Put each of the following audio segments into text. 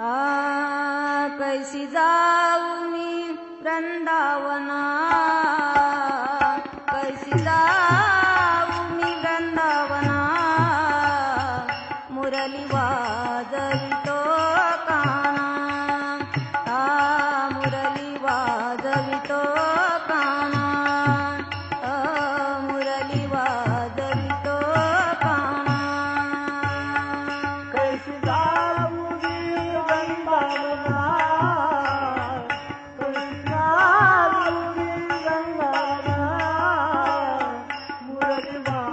आ कैसी जाऊ मी वृंदावना? कैसी जाऊ मी वृंदावना? मुरली वाजली तो काना। भगवान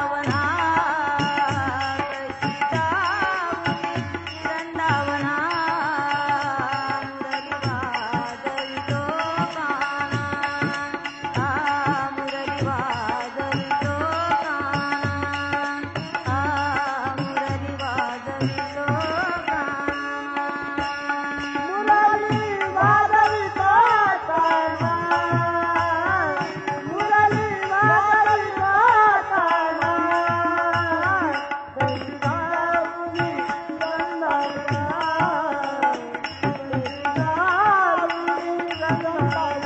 ಅವನಾ Bye.